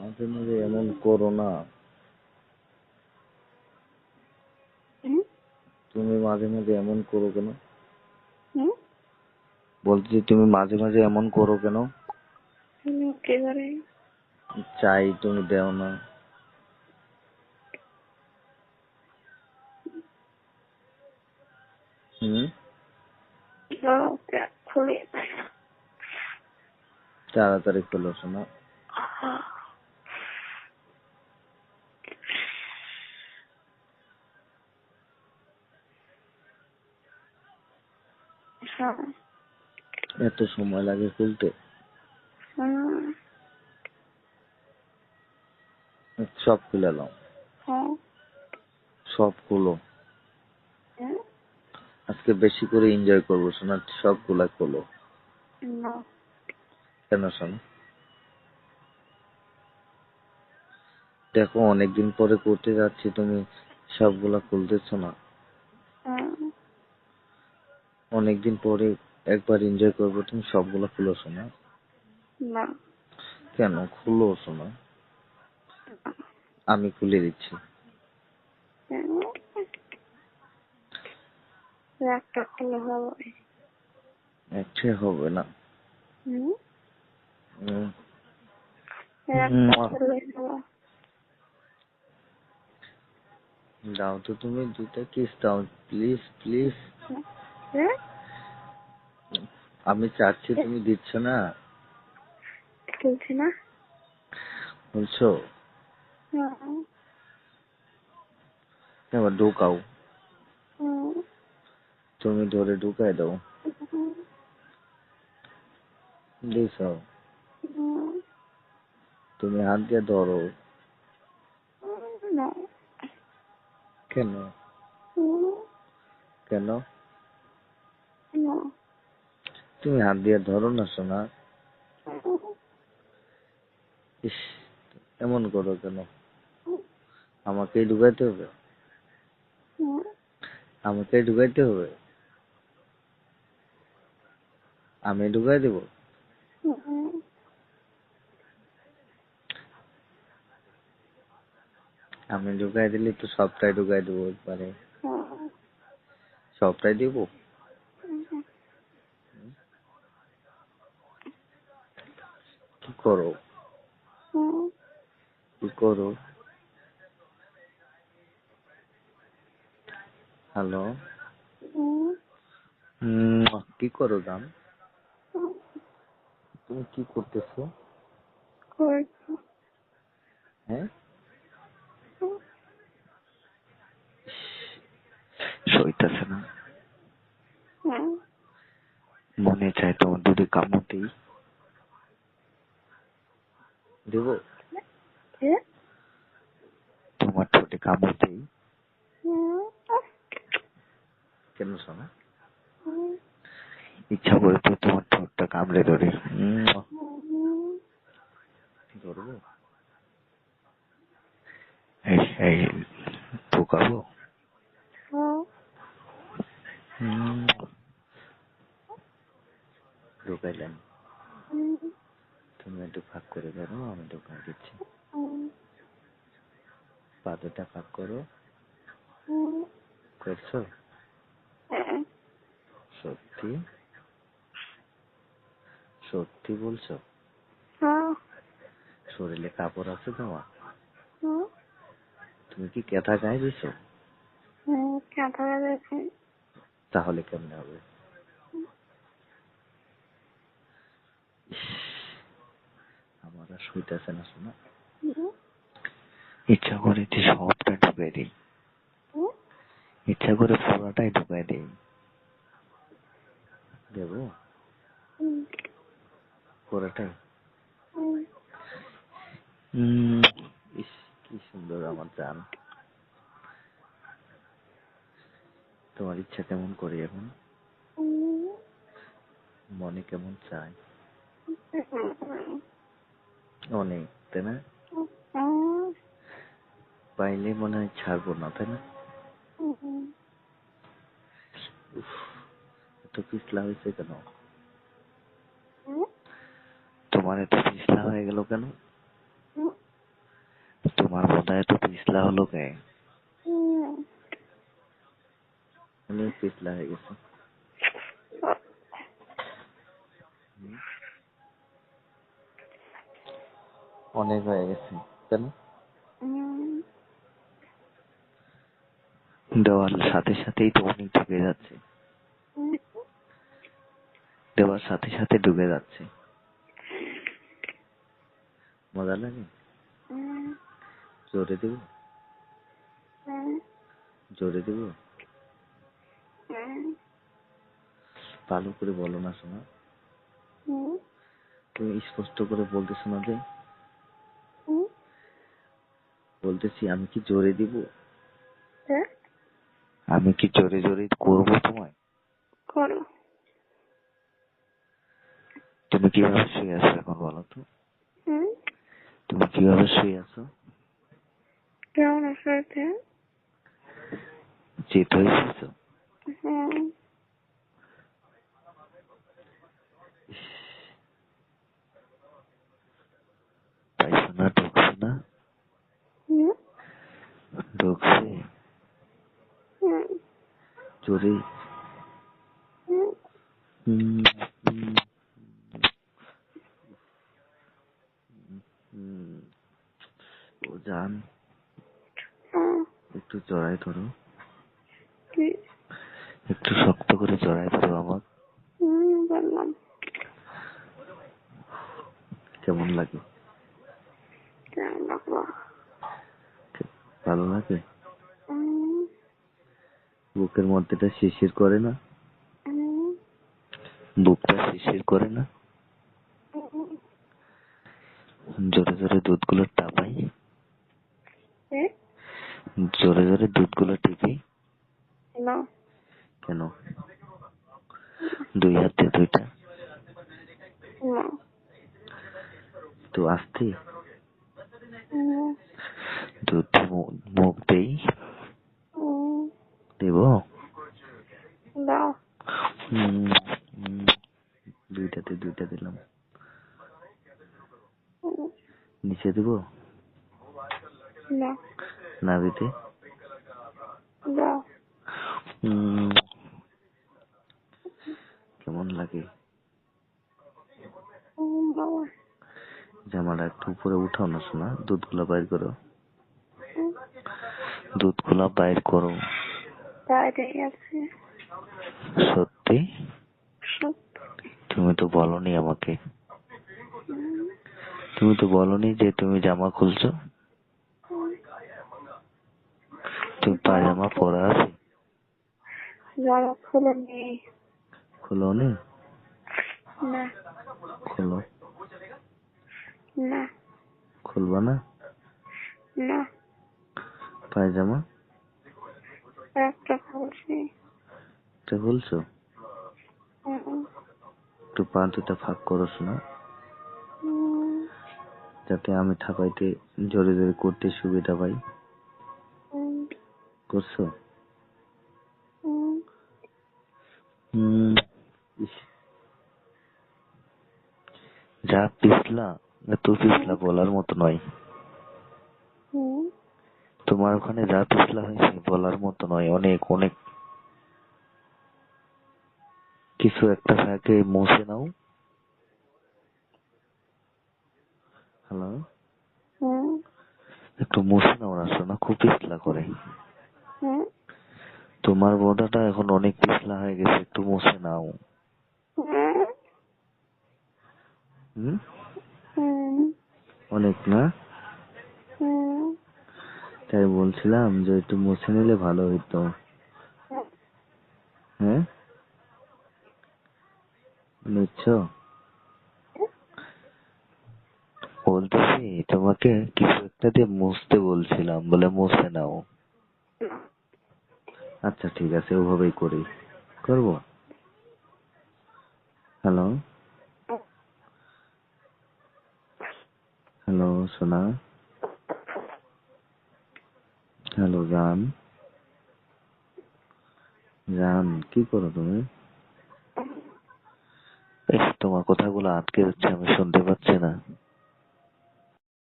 মাঝে মাঝে এমন করো না। তুমি মাঝে মাঝে এমন করো কেন? বলছি তুমি মাঝে মাঝে এমন করো কেন? চাই তুমি দেও না। তাড়াতাড়ি খোলো শোনা। হ্যাঁ এত সময় লাগে খুলতে। হুম সব খুলে নাও হ্যাঁ। সব খুলো। আজকে বেশি করে এনজয় করব শোনা সবগুলা খোলো। না। কেন শোনো দেখো অনেকদিন পরে করতে যাচ্ছি তুমি সবগুলা খুলতেছো না। হুম অনেকদিন পরে একবার এনজয় করব তুমি সবগুলা খুলো শোনা না। কেন? খুলো শোনা আমি খুলে দিচ্ছি। হুম। একটা খুলে হবে। একটা হবে না। দাও তো তুমি দুটা কিস দাও। Please please. আমি চাচ্ছি তুমি দিচ্ছ না? খুলছে না। বলছো? এবার ঢুকাও। তুমি ধরে ঢুকাই দাও। হুম তুমি হাত দিয়ে ধরো। কেন? কেন? তুমি হাত দিয়ে ধরো না সোনা। ইস, এমন করো কেন? আমাকেই ঢুকাইতে হবে? আমাকে ঢুকাইতে হবে? আমি ঢুকাই দেবো? আমি ঢুকাই দিলে তো সবটাই ঢুকাই দেবো একবারে। সবটাই দেবো কি করো হুম কি করো হ্যালো কি করো গান তুমি কি করতেছো? হ্যাঁ? সইতেছে না। মনে চায় তোমার দুধে কামড়তেই দেব কে ঠোঁটে কামড়তেই হুম কেন শোনা? ইচ্ছা করে তো তোমার ঠোঁটটা কামড়ে ধরে। ধরবো? এই এই ঢুকাবো? হুম তুমি একটু ফাঁক করে বেরো আমি ঢুকাই দিচ্ছি। পা দুটা ফাঁক করো করছ? হ্যাঁ। সত্যি? সত্যি বলছো? হ্যাঁ। শরীরে কাপড় আছে তোমার? তুমি কি কেথা গায়ে দিছো গেছে তাহলে কেমনে হবে? আমার আর শুইতেছে না শোনা। ইচ্ছা করে যে সবটা ঢুকাই দিই। ইচ্ছা করে পুরোটাই ঢুকাই দিই। দেবো? পুরোটাই ইস কি সুন্দর আমার জান তোমার ইচ্ছা কেমন করি এখন? মনে কেমন চায় অনেক তাই না? পাইলে মনে হয় ছাড়বো না, তাই না? এত পিছলা হয়েছে কেন? তোমার এত পিছলা হয়ে গেল কেন? তোমার বোধ এত পিছলা হলো কে? অনেক পিছলা হয়ে গেছে। অনেক হয়ে গেছে, কেন? দেওয়ার সাথে সাথেই তো অনেক ঢুকে যাচ্ছে। দেওয়ার সাথে সাথে ঢুকে যাচ্ছে। মজা লাগে? জোরে দেবো? জোরে দেবো? ভালো করে বলো না শোনা তুমি স্পষ্ট করে বলতেছো না যে? বলতেছি আমি কি জোরে দিব? আমি কি জোরে জোরে করব তোমায়? করো তুমি কীভাবে শুয়ে আছো এখন বলো তো? হম? তুমি কীভাবে শুয়ে আছো? কেমন আছো যেতে চেত হয়ে শুয়েছো হুম পাইছো না ঢুকছে না হুম ঢুকছে হুম হুম। ও জান একটু জড়াই ধরো। একটু শক্ত করে জড়াই ধরো আমার। কেমন লাগে? ভালো লাগে? বুকের মধ্যেটা শিশির করে না? বুকটা শিশির করে না? জোরে জোরে দুধগুলো টাপাই জোরে জোরে দুধগুলো টিপি। না কেন? দুই হাতে দুইটা। তো আসতে হুম দুধ মু- মুখ দেই হুম দেব দাও হুম, হুম। দুইটাতে দুইটা দিলাম হুম নিচে দেব না নাভিতে হুম। কেমন লাগে জামাটা একটু উপরে উঠাও না শোনা দুধগুলো বাইর করো দুধগুলো বাইর করো সত্যি সত্যি তুমি তো বলনি আমাকে তুমি তো বলনি যে তুমি জামা খুলছো। তুমি পায়জামা পরা আছে? জামা খুলে নেই খুলো নি। না খুলো। না। খুলবা না? না। পায়জামা? একটা খুলছি। খুলছো? একটু পা দুটা ফাঁক করো শোনা। হুম যাতে আমি থাকাইতে জোরে জোরে করতে সুবিধা পাই। করছ। যা পিছলা, এত পিছলা বলার মতো নয়। তোমার ওখানে যা পিছলা হয়েছে বলার মতো নয়, অনেক অনেক। কিছু একটা থাকে মুছে নাও। হ্যালো হুম একটু মুছে নাও না? খুব পিছলা করে। হুম তোমার বোধাটা এখন অনেক পিছলা হয়ে গেছে একটু মুছে নাও। হুম হুম? হুম অনেক না? তাই বলছিলাম যে একটু মুছে নিলে ভালো হইতো। হ্যাঁ? নিচ্ছ? তোমাকে কিছু একটা দিয়ে মুছতে বলছিলাম বলে মুছে নাও। আচ্ছা ঠিক আছে, ওভাবেই করি। করব? হ্যালো? হ্যালো, সোনা? হ্যালো, জান? জান, কি করো তুমি? তোমার কথাগুলো আটকে যাচ্ছে, আমি শুনতে পাচ্ছি না।